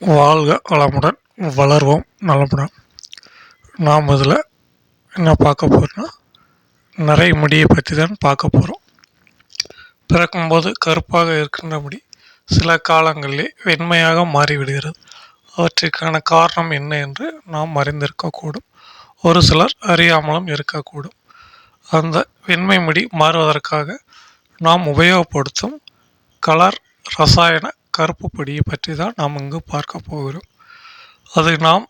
வாழ்க வளமுடன் வளர்வோம் நலமுடன் நாம் இதில் என்ன பார்க்க போகிறோம்னா நிறைய முடியை பற்றி தான் பார்க்க போகிறோம் பிறக்கும்போது கருப்பாக இருக்கின்ற முடி சில காலங்களிலே வெண்மையாக மாறிவிடுகிறது. அவற்றிற்கான காரணம் என்ன என்று நாம் அறிந்திருக்கக்கூடும். ஒரு சிலர் அறியாமலும் இருக்கக்கூடும். அந்த வெண்மை முடி மாறுவதற்காக நாம் உபயோகப்படுத்தும் கலர் ரசாயன கருப்பு பொடியை பற்றி தான் நாம் இங்கு பார்க்க போகிறோம். அதை நாம்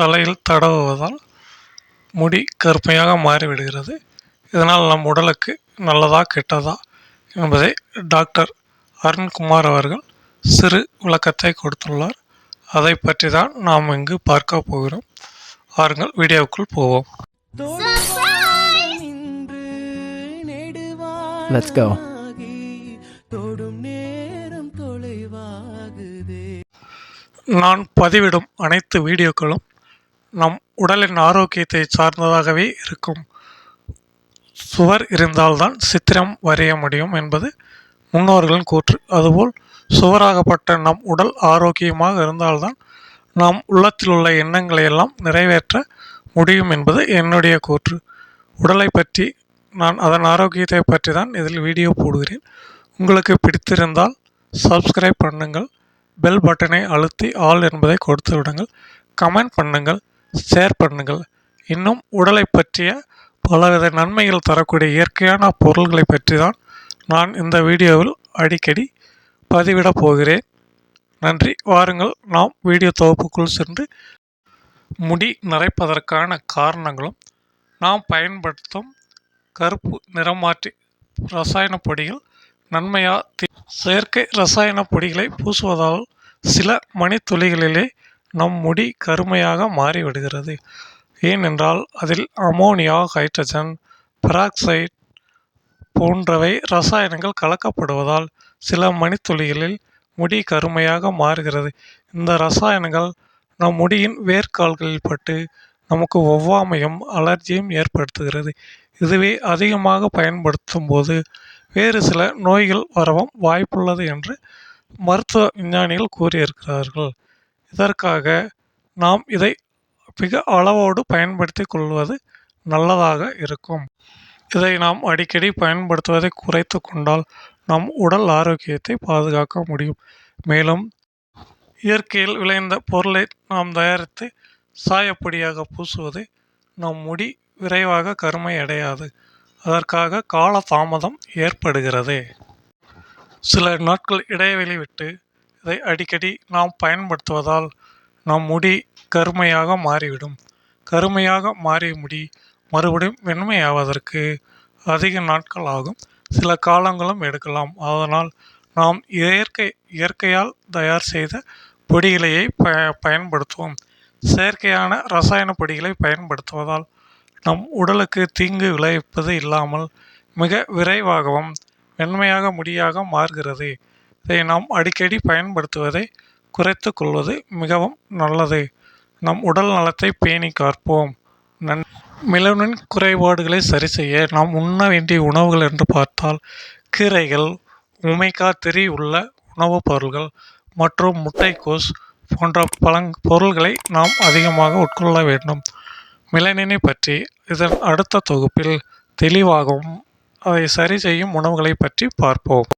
தலையில் தடவுவதால் முடி கருமையாக மாறிவிடுகிறது. இதனால் நம் உடலுக்கு நல்லதா கெட்டதா என்பதை டாக்டர் அருண்குமார் அவர்கள் சிறு விளக்கத்தை கொடுத்துள்ளார். அதை பற்றி தான் நாம் இங்கு பார்க்க போகிறோம். வாருங்கள் வீடியோவுக்குள் போவோம். Let's go. நான் பதிவிடும் அனைத்து வீடியோக்களும் நம் உடலின் ஆரோக்கியத்தை சார்ந்ததாகவே இருக்கும். சுவர் இருந்தால்தான் சித்திரம் வரைய முடியும் என்பது முன்னோர்களின் கூற்று. அதுபோல் சுவராகப்பட்ட நம் உடல் ஆரோக்கியமாக இருந்தால்தான் நாம் உள்ளத்தில் உள்ள எண்ணங்களை எல்லாம் நிறைவேற்ற முடியும் என்பது என்னுடைய கூற்று. உடலை பற்றி நான் அதன் ஆரோக்கியத்தை பற்றி தான் இதில் வீடியோ போடுகிறேன். உங்களுக்கு பிடித்திருந்தால் சப்ஸ்கிரைப் பண்ணுங்கள். பெல் பட்டனை அழுத்தி ஆல் என்பதை கொடுத்து விடுங்கள். கமெண்ட் பண்ணுங்கள். ஷேர் பண்ணுங்கள். இன்னும் உடலை பற்றிய பலவித நன்மைகள் தரக்கூடிய இயற்கையான பொருள்களை பற்றி தான் நான் இந்த வீடியோவில் அடிக்கடி பதிவிடப் போகிறேன். நன்றி. வாருங்கள். நாம் வீடியோ தொகுப்புக்குள் சென்று முடி நரைப்பதற்கான காரணங்களும் நாம் பயன்படுத்தும் கருப்பு நிறமாற்றி ரசாயன பொடிகள் நன்மையா செயற்கை ரசாயன பொடிகளை பூசுவதால் சில மணித்துளிகளிலே நம் முடி கருமையாக மாறிவிடுகிறது. ஏனென்றால் அதில் அமோனியா ஹைட்ரஜன் பெராக்சைட் போன்றவை ரசாயனங்கள் கலக்கப்படுவதால் சில மணித்துளிகளில் முடி கருமையாக மாறுகிறது. இந்த ரசாயனங்கள் நம் முடியின் வேர்க்கால்களில் பட்டு நமக்கு ஒவ்வாமையும் அலர்ஜியும் ஏற்படுத்துகிறது. இதுவே அதிகமாக பயன்படுத்தும் போது வேறு சில நோய்கள் வரவும் வாய்ப்புள்ளது என்று மருத்துவ விஞ்ஞானிகள் கூறியிருக்கிறார்கள். இதற்காக நாம் இதை மிக அளவோடு பயன்படுத்தி கொள்வது நல்லதாக இருக்கும். இதை நாம் அடிக்கடி பயன்படுத்துவதை குறைத்து கொண்டால் நம் உடல் ஆரோக்கியத்தை பாதுகாக்க முடியும். மேலும் இயற்கையில் விளைந்த பொருளை நாம் தயாரித்து சாயப்பொடியாக பூசுவது நம் முடி விரைவாக கருமை அடையாது அதற்காக கால தாமதம் ஏற்படுகிறது. சில நாட்கள் இடைவெளி விட்டு இதை அடிக்கடி நாம் பயன்படுத்துவதால் நம் முடி கருமையாக மாறிவிடும். கருமையாக மாறிய முடி மறுபடியும் வெண்மையாவதற்கு அதிக நாட்கள் ஆகும். சில காலங்களும் எடுக்கலாம். அதனால் நாம் இயற்கை இயற்கையால் தயார் செய்த பொடிகளையே ப பயன்படுத்துவோம். செயற்கையான ரசாயன பொடிகளை பயன்படுத்துவதால் நம் உடலுக்கு தீங்கு விளைவிப்பது இல்லாமல் மிக விரைவாகவும் வெண்மையாக முடியாக மாறுகிறது. இதை நாம் அடிக்கடி பயன்படுத்துவதை குறைத்து கொள்வது மிகவும் நல்லது. நம் உடல் நலத்தை பேணி காப்போம். நன் மிலனின் குறைபாடுகளை சரி செய்ய நாம் உண்ண வேண்டிய உணவுகள் என்று பார்த்தால் கீரைகள் உமைக்கா திரி உள்ள உணவுப் பொருள்கள் மற்றும் முட்டைக்கோஸ் போன்ற பழங் பொருள்களை நாம் அதிகமாக உட்கொள்ள வேண்டும். மிலனினை பற்றி இதன் அடுத்த தொகுப்பில் தெளிவாகவும் அதை சரி செய்யும் உணவுகளை பற்றி பார்ப்போம்.